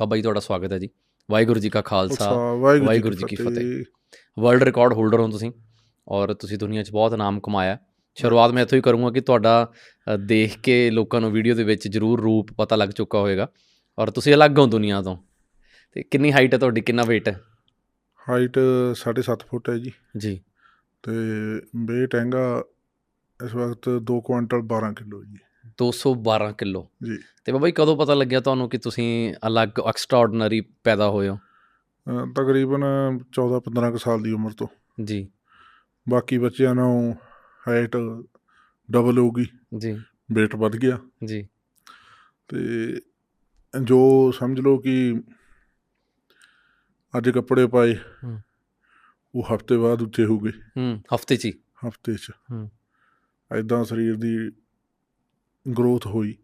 ਬਾਬਾ ਜੀ ਤੁਹਾਡਾ ਸਵਾਗਤ ਹੈ ਜੀ। ਵਾਹਿਗੁਰੂ ਜੀ ਕਾ ਖਾਲਸਾ ਵਾਹਿਗੁਰੂ ਜੀ ਕੀ ਫਤਿਹ। ਵਰਲਡ ਰਿਕਾਰਡ ਹੋਲਡਰ ਹੋ ਤੁਸੀਂ ਔਰ ਤੁਸੀਂ ਦੁਨੀਆ 'ਚ ਬਹੁਤ ਨਾਮ ਕਮਾਇਆ। ਸ਼ੁਰੂਆਤ ਮੈਂ ਇੱਥੋਂ ਹੀ ਕਰੂੰਗਾ ਕਿ ਤੁਹਾਡਾ ਦੇਖ ਕੇ ਲੋਕਾਂ ਨੂੰ ਵੀਡੀਓ ਦੇ ਵਿੱਚ ਜ਼ਰੂਰ ਰੂਪ ਪਤਾ ਲੱਗ ਚੁੱਕਾ ਹੋਵੇਗਾ। ਔਰ ਤੁਸੀਂ ਅਲੱਗ ਹੋ ਦੁਨੀਆ ਤੋਂ। ਤੇ ਕਿੰਨੀ ਹਾਈਟ ਹੈ ਤੁਹਾਡੀ ਕਿੰਨਾ weight ਹੈ? ਹਾਈਟ 7.5 ਫੁੱਟ ਹੈ ਜੀ। ਜੀ। ਤੇ weight ਹੈਗਾ ਇਸ ਵਕਤ 2 ਕੁਇੰਟਲ 12 ਕਿਲੋ ਜੀ। 212 ਕਿਲੋ। ਜੀ। ਤੇ ਬਾਬਾ ਜੀ ਕਦੋਂ ਪਤਾ ਲੱਗਿਆ ਤੁਹਾਨੂੰ ਕਿ ਤੁਸੀਂ ਅਲੱਗ ਐਕਸਟਰਾਆਰਡੀਨਰੀ ਪੈਦਾ ਹੋਏ ਹੋ? ਤਕਰੀਬਨ 14-15 ਕੁ ਸਾਲ ਦੀ ਉਮਰ ਤੋਂ। ਜੀ। ਬਾਕੀ ਬੱਚਿਆਂ ਨਾਲੋਂ ਹਾਈਟ ਡਬਲ ਹੋ ਗਈ। ਜੀ। weight ਵੱਧ ਗਿਆ। ਜੀ। ਤੇ ਜੋ ਸਮਝ ਲਓ ਕਿ ਅੱਜ ਕੱਪੜੇ ਪਾਏ। ਉਹ ਹਫ਼ਤੇ ਬਾਅਦ ਉੱਚੇ ਹੋ ਗਏ। ਹੂੰ ਹਫ਼ਤੇ 'ਚ ਹਫ਼ਤੇ 'ਚ। ਹੂੰ। ਐਦਾਂ ਸਰੀਰ ਦੀ ਗਰੋਥ ਹੋਈ।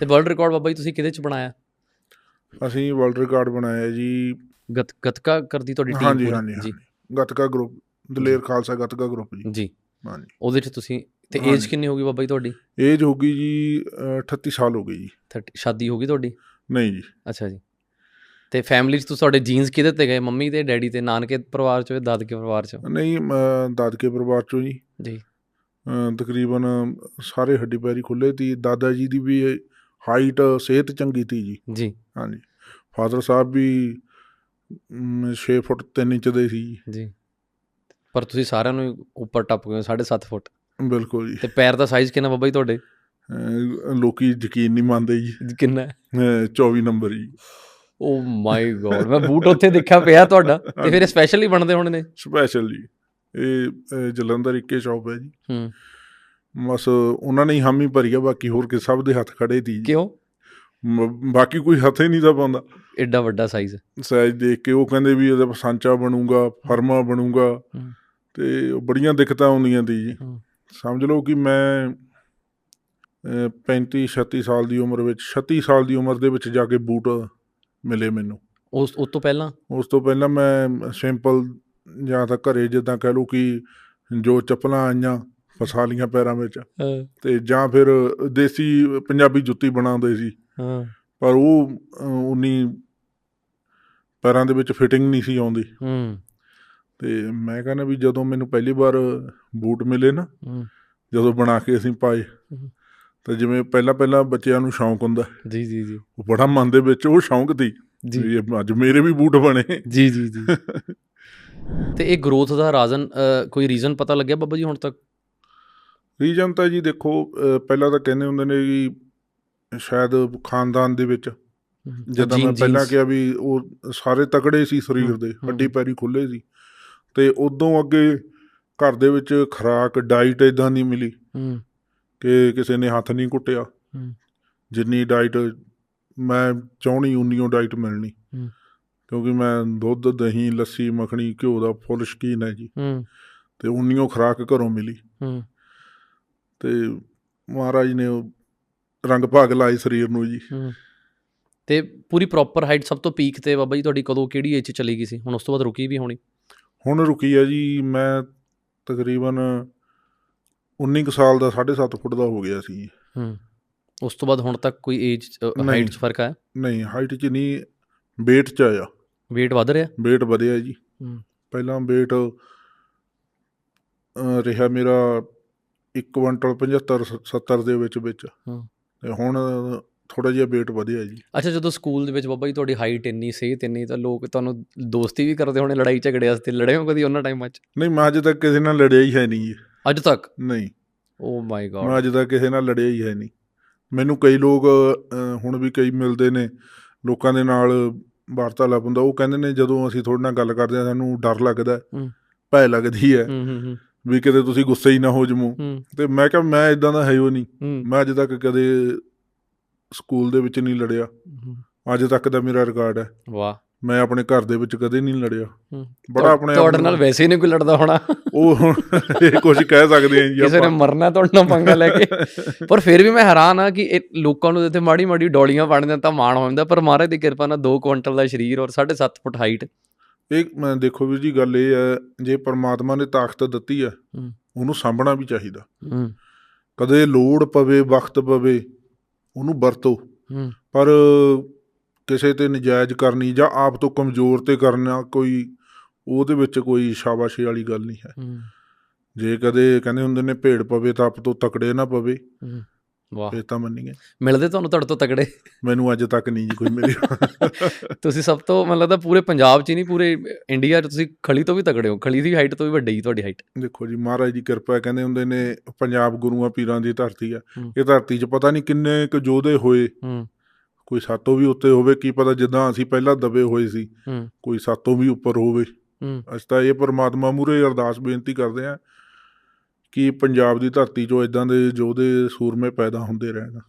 ਤੇ ਵਰਲਡ ਰਿਕਾਰਡ ਬਾਬਾ ਜੀ ਤੁਸੀਂ ਕਿਹਦੇ 'ਚ ਬਣਾਇਆ? ਅਸੀਂ ਵਰਲਡ ਰਿਕਾਰਡ ਬਣਾਇਆ ਜੀ। ਗਤ ਗਤਕਾ ਕਰਦੀ ਤੁਹਾਡੀ ਟੀਮ ਹਾਂਜੀ। ਗਤਕਾ ਗਰੁੱਪ ਦਲੇਰ ਖਾਲਸਾ ਗਤਕਾ ਗਰੁੱਪ ਜੀ। ਜੀ। ਹਾਂਜੀ। ਉਹਦੇ 'ਚ ਤੁਸੀਂ ਤੇ ਏਜ। ਕਿੰਨੀ ਹੋ ਗਈ ਬਾਬਾ ਜੀ ਤੁਹਾਡੀ? ਏਜ ਹੋ ਗਈ ਜੀ ਅ, 38 ਸਾਲ ਹੋ ਗਈ ਜੀ। 30 ਸ਼ਾਦੀ ਹੋ ਗਈ ਤੁਹਾਡੀ? ਨਹੀਂ ਜੀ। ਅੱਛਾ ਜੀ। ਤੇ ਫੈਮਿਲੀ 'ਚ ਤੁਸੀਂ ਤੁਹਾਡੇ ਜੀਨਸ ਕਿਹਦੇ ਤੇ ਗਏ? ਮੰਮੀ ਤੇ ਡੈਡੀ ਤੇ ਨਾਨਕੇ ਪਰਿਵਾਰ 'ਚੋਂ ਦਾਦਕੇ ਪਰਿਵਾਰ 'ਚੋਂ? ਨਹੀਂ ਦਾਦਕੇ ਪਰਿਵਾਰ ਚੋਂ ਜੀ। ਜੀ। ਤਕਰੀਬਨ ਸਾਰੇ ਹੱਡੀ ਪੈਰੀ ਖੁੱਲੇ ਤੀ ਦਾਦਾ ਜੀ ਦੀ ਵੀ ਹਾਈਟ ਸਿਹਤ ਚੰਗੀ ਤੀ ਜੀ। ਜੀ। ਹਾਂਜੀ। ਫਾਦਰ ਸਾਹਿਬ ਵੀ 6 ਫੁੱਟ 3 ਇੰਚ ਦੇ ਸੀ ਜੀ। ਪਰ ਤੁਸੀਂ ਸਾਰਿਆਂ ਨੂੰ ਉੱਪਰ ਟੱਪ ਗਏ 7.5 ਫੁੱਟ। ਬਿਲਕੁਲ ਜੀ। ਤੇ ਪੈਰ ਦਾ ਸਾਈਜ਼ ਕਿੰਨਾ ਬਾਬਾ ਜੀ ਤੁਹਾਡੇ? ਲੋਕੀ ਯਕੀਨ ਨਹੀਂ ਮੰਨਦੇ ਜੀ। ਕਿੰਨਾ? ਹੈ? ਅ, 24 ਨੰਬਰ ਜੀ। ਓ ਮਾਈ ਗੋਡ ਮੈਂ ਬੂਟ ਉੱਥੇ ਦੇਖਿਆ ਪਿਆ ਤੁਹਾਡਾ ਤੇ ਫਿਰ ਸਪੈਸ਼ਲੀ ਬਣਦੇ ਹੋਣੇ ਨੇ ਸਪੈਸ਼ਲ ਜੀ। ਇਹ ਜਲੰਧਰ ਇੱਕੇ ਸ਼ਾਪ ਹੈ ਜੀ। ਹੂੰ। ਬਸ ਉਹਨਾਂ ਨੇ ਹੀ ਹਾਮੀ ਭਰੀ ਆ ਬਾਕੀ ਹੋਰ ਕਿ ਸਭ ਦੇ ਹੱਥ ਖੜੇ ਜੀ। ਕਿਉਂ? ਬਾਕੀ ਕੋਈ ਹੱਥ ਹੀ ਨਹੀਂ ਦਾ ਪਾਉਂਦਾ ਐਡਾ ਵੱਡਾ ਸਾਈਜ਼ ਸਾਈਜ਼ ਦੇਖ ਕੇ ਉਹ ਕਹਿੰਦੇ ਵੀ ਇਹਦਾ ਸਾਂਚਾ ਬਣੂਗਾ ਫਰਮਾ ਬਣੂਗਾ। ਤੇ ਉਹ ਬੜੀਆਂ ਦਿੱਕਤਾਂ ਆਉਂਦੀਆਂ ਤੀ ਜੀ। ਸਮਝ ਲਓ ਕਿ ਮੈਂ 35 36 ਸਾਲ ਦੀ ਉਮਰ ਵਿੱਚ 36 ਸਾਲ ਦੀ ਉਮਰ ਦੇ ਵਿੱਚ ਜਾ ਕੇ ਬੂਟ ਮਿਲੇ ਮੈਨੂੰ। ਉਸ ਉਸ ਤੋਂ ਪਹਿਲਾਂ? ਉਸ ਤੋਂ ਪਹਿਲਾਂ ਮੈਂ ਸਿੰਪਲ ਜਾਂ ਤਾਂ ਘਰੇ ਜਿੱਦਾਂ ਕਹਿ ਲਓ ਕਿ ਜੋ ਚੱਪਲਾਂ ਆਈਆਂ ਫਸਾ ਲੀਆਂ ਪੈਰਾਂ ਵਿੱਚ ਤੇ ਜਾਂ ਫਿਰ ਦੇਸੀ ਪੰਜਾਬੀ ਜੁੱਤੀ ਬਣਾਉਂਦੇ ਸੀ। ਹਾਂ। ਪਰ ਉਹ ਉਨੀ ਪੈਰਾਂ ਦੇ ਵਿੱਚ ਫਿਟਿੰਗ ਨਹੀਂ ਸੀ ਆਉਂਦੀ। ਹੂੰ। ਤੇ ਮੈਂ ਕਹਿੰਦਾ ਵੀ ਜਦੋਂ ਮੈਨੂੰ ਪਹਿਲੀ ਵਾਰ ਬੂਟ ਮਿਲੇ ਨਾ ਜਦੋਂ ਬਣਾ ਕੇ ਅਸੀਂ ਪਾਏ। ਤਾਂ ਜਿਵੇਂ ਪਹਿਲਾਂ ਪਹਿਲਾਂ ਬੱਚਿਆਂ ਨੂੰ ਸ਼ੌਂਕ ਹੁੰਦਾ। ਜੀ ਜੀ ਜੀ। ਉਹ ਬੜਾ ਮਨ ਦੇ ਵਿੱਚ ਉਹ ਸ਼ੌਂਕ ਸੀ ਜੀ। ਅੱਜ ਮੇਰੇ ਵੀ ਬੂਟ ਬਣੇ। ਜੀ ਜੀ ਜੀ। ਤੇ ਇਹ ਗਰੋਥ ਦਾ ਰਾਜ਼ਨ ਕੋਈ ਰੀਜ਼ਨ ਪਤਾ ਲੱਗਿਆ ਬਾਬਾ ਜੀ ਹੁਣ ਤੱਕ ਰੀਜਨ ਤਾਂ ਜੀ ਦੇਖੋ ਪਹਿਲਾਂ ਤਾਂ ਕਹਿੰਦੇ ਹੁੰਦੇ ਨੇ ਕਿ ਸ਼ਾਇਦ ਖਾਨਦਾਨ ਦੇ ਵਿੱਚ ਜਦੋਂ ਮੈਂ ਪਹਿਲਾਂ ਕਿਹਾ ਵੀ ਉਹ ਸਾਰੇ ਤਕੜੇ ਸੀ ਸਰੀਰ ਦੇ। ਹੱਡੀ ਪੈਰੀ ਖੁੱਲੇ ਸੀ ਤੇ ਉਦੋਂ ਅੱਗੇ ਘਰ ਦੇ ਵਿੱਚ ਖੁਰਾਕ ਡਾਈਟ ਇਦਾਂ ਨਹੀਂ ਮਿਲੀ ਕਿ ਕਿਸੇ ਨੇ ਹੱਥ ਨਹੀਂ ਕੁੱਟਿਆ। ਜਿੰਨੀ ਡਾਈਟ ਮੈਂ ਚਾਹਣੀ ਉਨੀਓ ਡਾਈਟ ਮਿਲਣੀ। ਕਿਉਂਕਿ ਮੈਂ ਦੁੱਧ ਦਹੀਂ ਲੱਸੀ ਮੱਖਣੀ ਘਿਓ ਦਾ ਫੁੱਲ ਸ਼ਕੀਨ ਹੈ ਜੀ। ਹੂੰ। ਤੇ ਉਨੀਓ ਖੁਰਾਕ ਘਰੋਂ ਮਿਲੀ। ਹੂੰ। ਤੇ ਮਹਾਰਾਜ ਨੇ ਰੰਗ ਭਾਗ ਲਾਏ ਸਰੀਰ ਨੂੰ ਜੀ। ਹੂੰ। ਤੇ ਪੂਰੀ ਪ੍ਰੋਪਰ ਹਾਈਟ ਸਭ ਤੋਂ ਪੀਕ ਤੇ ਬਾਬਾ ਜੀ ਤੁਹਾਡੀ ਕਦੋਂ ਕਿਹੜੀ ਏਜ 'ਚ ਚਲੀ ਗਈ ਸੀ? ਹੁਣ ਉਸ ਤੋਂ ਬਾਅਦ ਰੁਕੀ ਵੀ ਹੋਣੀ। ਹੁਣ ਰੁਕੀ ਹੈ ਜੀ ਮੈਂ ਤਕਰੀਬਨ 19 ਕੁ ਸਾਲ ਦਾ 7.5 ਫੁੱਟ ਦਾ ਹੋ ਗਿਆ ਸੀ। ਹੂੰ। ਉਸ ਤੋਂ ਬਾਅਦ ਹੁਣ ਤੱਕ ਕੋਈ ਏਜ। ਹਾਈਟ 'ਚ ਫ਼ਰਕ ਆਇਆ? ਨਹੀਂ ਹਾਈਟ 'ਚ ਨਹੀਂ weight 'ਚ ਆਇਆ। Weight ਵਧ ਰਿਹਾ? Weight ਵਧਿਆ ਜੀ। ਹੂੰ। ਪਹਿਲਾਂ weight ਰਿਹਾ ਮੇਰਾ 1 ਕੁਇੰਟਲ 75 70 ਦੇ ਵਿੱਚ ਵਿੱਚ। ਹੂੰ। ਤੇ ਹੁਣ ਥੋੜਾ ਜਿਹਾ weight ਵਧਿਆ ਜੀ। ਅੱਛਾ ਜਦੋਂ ਸਕੂਲ ਦੇ ਵਿੱਚ ਬਾਬਾ ਜੀ ਤੁਹਾਡੀ ਹਾਈਟ ਇੰਨੀ ਸਿਹਤ ਇੰਨੀ ਤਾਂ ਲੋਕ ਤੁਹਾਨੂੰ ਦੋਸਤੀ ਵੀ ਕਰਦੇ ਹੋਣੇ ਲੜਾਈ ਝਗੜੇ ਵਾਸਤੇ ਲੜੇ ਹੋ ਕਦੀ ਉਹਨਾਂ ਟਾਈਮਾਂ 'ਚ? ਨਹੀਂ ਮੈਂ ਅੱਜ ਤੱਕ ਕਿਸੇ ਨਾਲ ਲੜਿਆ ਹੀ ਹੈ ਨਹੀਂ ਜੀ। ਅੱਜ ਤੱਕ? ਨਹੀਂ। ਓ ਮਾਈ ਮੈਂ ਗॉड ਅੱਜ ਤੱਕ ਕਿਸੇ ਨਾਲ ਲੜਿਆ ਹੀ ਹੈ ਨਹੀਂ। ਮੈਨੂੰ ਕਈ ਲੋਕ ਹੁਣ ਵੀ ਕਈ ਮਿਲਦੇ ਨੇ। ਲੋਕਾਂ ਦੇ ਨਾਲ ਵਾਰਤਾਲਾਪ ਹੁੰਦਾ ਉਹ ਕਹਿੰਦੇ ਨੇ ਜਦੋਂ ਅਸੀਂ ਤੁਹਾਡੇ ਨਾਲ ਗੱਲ ਕਰਦੇ ਹਾਂ ਸਾਨੂੰ ਡਰ ਲੱਗਦਾ। ਭੈ ਲੱਗਦੀ ਹੈ ਵੀ ਕਿਤੇ ਤੁਸੀਂ ਗੁੱਸੇ ਹੀ ਨਾ ਹੋ ਜਮੋ। ਤੇ ਮੈਂ ਕਿਹਾ ਮੈਂ ਇਦਾਂ ਦਾ ਹੈ ਹੀ ਨਹੀਂ। ਮੈਂ ਅੱਜ ਤੱਕ ਕਦੇ ਸਕੂਲ ਦੇ ਵਿੱਚ ਨਹੀਂ ਲੜਿਆ। ਅੱਜ ਤੱਕ ਦਾ ਮੇਰਾ ਰਿਕਾਰਡ ਹੈ। ਵਾਹ। ਮੈਂ ਆਪਣੇ ਘਰ ਦੇ ਵਿੱਚ ਕਦੇ ਨਹੀਂ ਲੜਿਆ। ਬੜਾ ਆਪਣੇ ਆਪ ਤੁਹਾਡੇ ਨਾਲ ਵੈਸੇ ਹੀ ਨਹੀਂ ਕੋਈ ਲੜਦਾ ਹੋਣਾ। ਉਹ ਇਹ ਕੁਝ ਕਹਿ ਸਕਦੇ ਹਾਂ ਜੀ ਕਿਸੇ ਨੇ ਮਰਨਾ ਤੁਹਾਡੇ ਨਾਲ ਪੰਗਾ ਲੈ ਕੇ। ਪਰ ਫਿਰ ਵੀ ਮੈਂ ਹੈਰਾਨ ਆ ਕਿ ਇਹ ਲੋਕਾਂ ਨੂੰ ਇੱਥੇ ਮਾੜੀ ਮਾੜੀ ਡੋਲੀਆਂ ਪਾਣਦੇ ਤਾਂ ਮਾਣ ਹੋ ਜਾਂਦਾ ਪਰ ਮਹਾਰਾਜ ਦੀ ਕਿਰਪਾ ਨਾਲ 2 ਕੁਇੰਟਲ ਦਾ ਸਰੀਰ ਔਰ 7.5 ਫੁੱਟ ਹਾਈਟ ਇਹ ਮੈਂ ਦੇਖੋ ਵੀਰ ਜੀ ਗੱਲ ਇਹ ਹੈ ਜੇ ਪਰਮਾਤਮਾ ਨੇ ਤਾਕਤ ਦਿੱਤੀ ਹੈ। ਉਹਨੂੰ ਸਾਂਭਣਾ ਵੀ ਚਾਹੀਦਾ। ਕਦੇ ਲੋੜ ਪਵੇ ਵਕਤ ਪਵੇ ਉਹਨੂੰ ਵਰਤੋ। ਪਰ ਕਿਸੇ ਤੇ ਨਜਾਇਜ਼ ਕਰਨੀ ਜਾਂ ਆਪ ਤੋਂ ਕਮਜ਼ੋਰ ਤੇ ਕਰਨਾ ਕੋਈ ਉਹਦੇ ਵਿੱਚ ਕੋਈ ਸ਼ਾਬਾਸ਼ੀ ਵਾਲੀ ਗੱਲ ਨਹੀਂ ਹੈ। ਜੇ ਕਦੇ ਕਹਿੰਦੇ ਹੁੰਦੇ ਨੇ ਭੇੜ ਪਵੇ ਤਾਂ ਆਪ ਤੋਂ ਤਕੜੇ ਨਾ ਪਵੇ। ਵਾਹ। ਫੇਰ ਤਾਂ ਮੰਨੀਏ। ਮਿਲਦੇ ਤੁਹਾਨੂੰ ਤੁਹਾਡੇ ਤੋਂ ਤਗੜੇ ਮੈਨੂੰ ਅੱਜ ਤੱਕ ਨਹੀਂ ਜੀ ਕੋਈ ਮਿਲੀ ਤੁਸੀਂ ਸਭ ਤੋਂ ਮੈਨੂੰ ਲੱਗਦਾ ਪੂਰੇ ਪੰਜਾਬ 'ਚ ਹੀ ਨਹੀਂ ਪੂਰੇ ਇੰਡੀਆ 'ਚ ਤੁਸੀਂ ਖਲੀ ਤੋਂ ਵੀ ਤਗੜੇ ਹੋ। ਖਲੀ ਦੀ ਹਾਈਟ ਤੋਂ ਵੀ ਵੱਡੀ ਹੈ ਤੁਹਾਡੀ ਹਾਈਟ ਦੇਖੋ ਜੀ ਮਹਾਰਾਜ ਦੀ ਕਿਰਪਾ ਕਹਿੰਦੇ ਹੁੰਦੇ ਨੇ ਪੰਜਾਬ ਗੁਰੂਆਂ ਪੀਰਾਂ ਦੀ ਧਰਤੀ ਆ। ਇਹ ਧਰਤੀ 'ਚ ਪਤਾ ਨਹੀਂ ਕਿੰਨੇ ਕੁ ਯੋਧੇ ਹੋਏ। ਕੋਈ ਸਾਤੋਂ ਵੀ ਉੱਤੇ ਹੋਵੇ ਕੀ ਪਤਾ ਜਿੱਦਾਂ ਅਸੀਂ ਪਹਿਲਾਂ ਦਬੇ ਹੋਏ ਸੀ ਕੋਈ ਸਾਤੋਂ ਵੀ ਉੱਪਰ ਹੋਵੇ। ਅਸੀਂ ਤਾਂ ਇਹ ਪਰਮਾਤਮਾ ਮੂਰੇ ਅਰਦਾਸ ਬੇਨਤੀ ਕਰਦੇ ਹਾਂ ਕਿ ਪੰਜਾਬ ਦੀ ਧਰਤੀ 'ਚੋਂ ਇਦਾਂ ਦੇ ਯੋਧੇ ਸੂਰਮੇ ਪੈਦਾ ਹੁੰਦੇ ਰਹਿਣ।